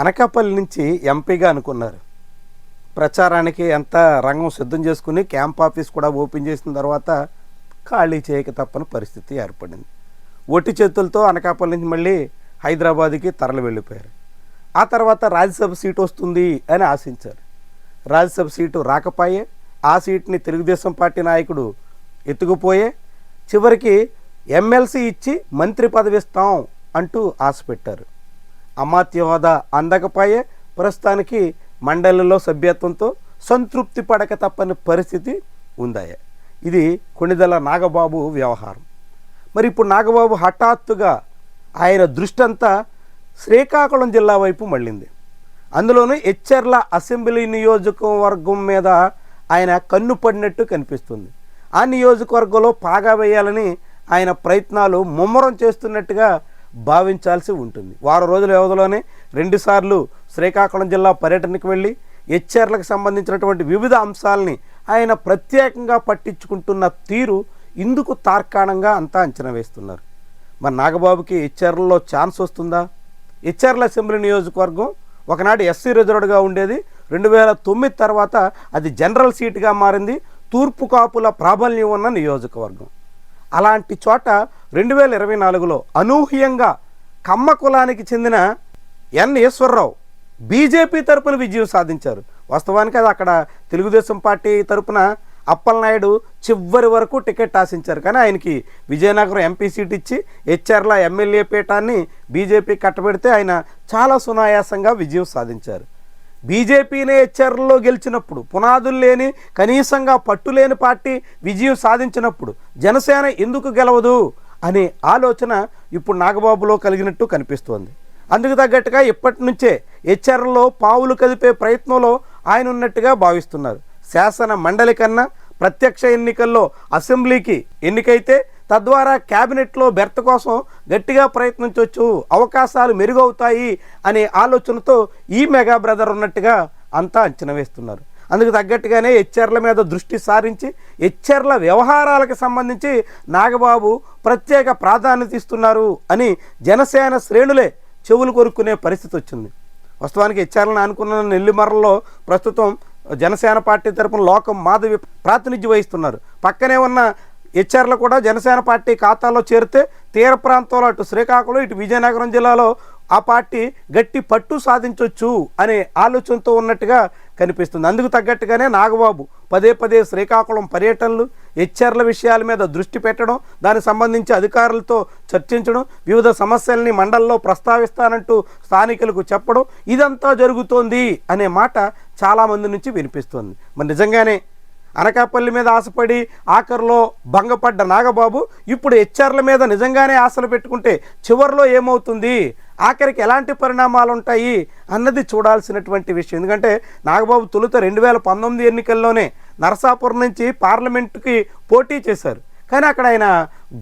అనకాపల్లి నుంచి ఎంపీగా అనుకున్నారు. ప్రచారానికి ఎంత రంగం సిద్ధం చేసుకుని క్యాంప్ ఆఫీస్ కూడా ఓపెన్ చేసిన తర్వాత ఖాళీ చేయక తప్పని పరిస్థితి ఏర్పడింది. ఒట్టి చేతులతో అనకాపల్లి నుంచి మళ్ళీ హైదరాబాద్కి తరలి వెళ్ళిపోయారు. ఆ తర్వాత రాజ్యసభ సీటు వస్తుంది అని ఆశించారు. రాజ్యసభ సీటు రాకపోయే ఆ సీట్ని తెలుగుదేశం పార్టీ నాయకుడు ఎత్తుకుపోయే చివరికి ఎమ్మెల్సీ ఇచ్చి మంత్రి పదవి ఇస్తాం అంటూ ఆశ పెట్టారు అమాత్య హోదా అందకపోయే ప్రస్తుతానికి మండలిలో సభ్యత్వంతో సంతృప్తి పడక తప్పని పరిస్థితి ఉందాయ. ఇది కొణిదల నాగబాబు వ్యవహారం. మరి ఇప్పుడు నాగబాబు హఠాత్తుగా ఆయన దృష్టి అంతా శ్రీకాకుళం జిల్లా వైపు మళ్ళింది. అందులోనూ ఎచ్చెర్ల అసెంబ్లీ నియోజకవర్గం మీద ఆయన కన్ను పడినట్టు కనిపిస్తుంది. ఆ నియోజకవర్గంలో పాగా వేయాలని ఆయన ప్రయత్నాలు ముమ్మరం చేస్తున్నట్టుగా భావించాల్సి ఉంటుంది. వారం రోజుల వ్యవధిలోనే రెండుసార్లు శ్రీకాకుళం జిల్లా పర్యటనకు వెళ్ళి హెచ్ఆర్లకు సంబంధించినటువంటి వివిధ అంశాలని ఆయన ప్రత్యేకంగా పట్టించుకుంటున్న తీరు ఇందుకు తార్కాణంగా అంతా అంచనా వేస్తున్నారు. మరి నాగబాబుకి హెచ్ఆర్లలో ఛాన్స్ వస్తుందా? హెచ్ఆర్ల అసెంబ్లీ నియోజకవర్గం ఒకనాడు ఎస్సీ రిజర్వ్డ్గా ఉండేది. రెండు వేల తొమ్మిది తర్వాత అది జనరల్ సీటుగా మారింది. తూర్పు కాపుల ప్రాబల్యం ఉన్న నియోజకవర్గం. అలాంటి చోట రెండు వేల ఇరవై నాలుగులో అనూహ్యంగా కమ్మ కులానికి చెందిన ఎన్ ఈశ్వరరావు బీజేపీ తరపున విజయం సాధించారు. వాస్తవానికి అది అక్కడ తెలుగుదేశం పార్టీ తరపున అప్పలనాయుడు చివరి వరకు టికెట్ ఆశించారు. కానీ ఆయనకి విజయనగరం ఎంపీ సీట్ ఇచ్చి హెచ్ఆర్ల ఎమ్మెల్యే పీఠాన్ని బీజేపీ కట్టబెడితే ఆయన చాలా సునాయాసంగా విజయం సాధించారు. బీజేపీనే హెచ్ఆర్లో గెలిచినప్పుడు పునాదులు లేని కనీసంగా పట్టులేని పార్టీ విజయం సాధించినప్పుడు జనసేన ఎందుకు గెలవదు అనే ఆలోచన ఇప్పుడు నాగబాబులో కలిగినట్టు కనిపిస్తోంది. అందుకు తగ్గట్టుగా ఇప్పటి నుంచే హెచ్ఆర్లో పావులు కదిపే ప్రయత్నంలో ఆయన ఉన్నట్టుగా భావిస్తున్నారు. శాసన మండలి కన్నా ప్రత్యక్ష ఎన్నికల్లో అసెంబ్లీకి ఎన్నికైతే తద్వారా క్యాబినెట్లో బెర్త్ కోసం గట్టిగా ప్రయత్నించవచ్చు అవకాశాలు మెరుగవుతాయి అనే ఆలోచనతో ఈ మెగా బ్రదర్ ఉన్నట్టుగా అంతా అంచనా వేస్తున్నారు. అందుకు తగ్గట్టుగానే హెచ్ఆర్ల మీద దృష్టి సారించి హెచ్ఆర్ల వ్యవహారాలకు సంబంధించి నాగబాబు ప్రత్యేక ప్రాధాన్యత ఇస్తున్నారు అని జనసేన శ్రేణులే చెవులు కొరుక్కునే పరిస్థితి వచ్చింది. వాస్తవానికి హెచ్ఆర్లను అనుకున్న నెల్లిమర్రలో ప్రస్తుతం జనసేన పార్టీ తరపున లోకం మాధవి ప్రాతినిధ్యం వహిస్తున్నారు. పక్కనే ఉన్న హెచ్ఆర్లు కూడా జనసేన పార్టీ ఖాతాలో చేరితే తీర ప్రాంతంలో అటు శ్రీకాకుళం ఇటు విజయనగరం జిల్లాలో ఆ పార్టీ గట్టి పట్టు సాధించవచ్చు అనే ఆలోచనతో ఉన్నట్టుగా కనిపిస్తుంది. అందుకు తగ్గట్టుగానే నాగబాబు పదే పదే శ్రీకాకుళం పర్యటనలు హెచ్ఆర్ల విషయాల మీద దృష్టి పెట్టడం దానికి సంబంధించి అధికారులతో చర్చించడం వివిధ సమస్యల్ని మండల్లో ప్రస్తావిస్తానంటూ స్థానికులకు చెప్పడం ఇదంతా జరుగుతోంది అనే మాట చాలామంది నుంచి వినిపిస్తుంది. మరి నిజంగానే అనకాపల్లి మీద ఆశపడి ఆఖరిలో భంగపడ్డ నాగబాబు ఇప్పుడు హెచ్ఆర్ల మీద నిజంగానే ఆశలు పెట్టుకుంటే చివరిలో ఏమవుతుంది? ఆఖరికి ఎలాంటి పరిణామాలు ఉంటాయి అన్నది చూడాల్సినటువంటి విషయం. ఎందుకంటే నాగబాబు తొలుత రెండు వేల పంతొమ్మిది ఎన్నికల్లోనే నరసాపురం నుంచి పార్లమెంటుకి పోటీ చేశారు. కానీ అక్కడ ఆయన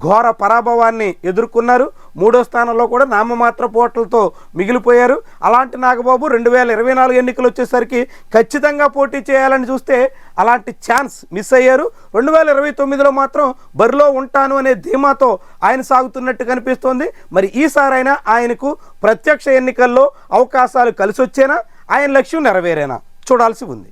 ఘోర పరాభవాన్ని ఎదుర్కొన్నారు. మూడో స్థానంలో కూడా నామమాత్ర పోట్లతో మిగిలిపోయారు. అలాంటి నాగబాబు రెండు వేల ఇరవై నాలుగు ఎన్నికలు వచ్చేసరికి ఖచ్చితంగా పోటీ చేయాలని చూస్తే అలాంటి ఛాన్స్ మిస్ అయ్యారు. రెండు వేల ఇరవై తొమ్మిదిలో మాత్రం బరిలో ఉంటాను అనే ధీమాతో ఆయన సాగుతున్నట్టు కనిపిస్తోంది. మరి ఈసారైనా ఆయనకు ప్రత్యక్ష ఎన్నికల్లో అవకాశాలు కలిసి వచ్చేనా ఆయన లక్ష్యం నెరవేరేనా? చూడాల్సి ఉంది.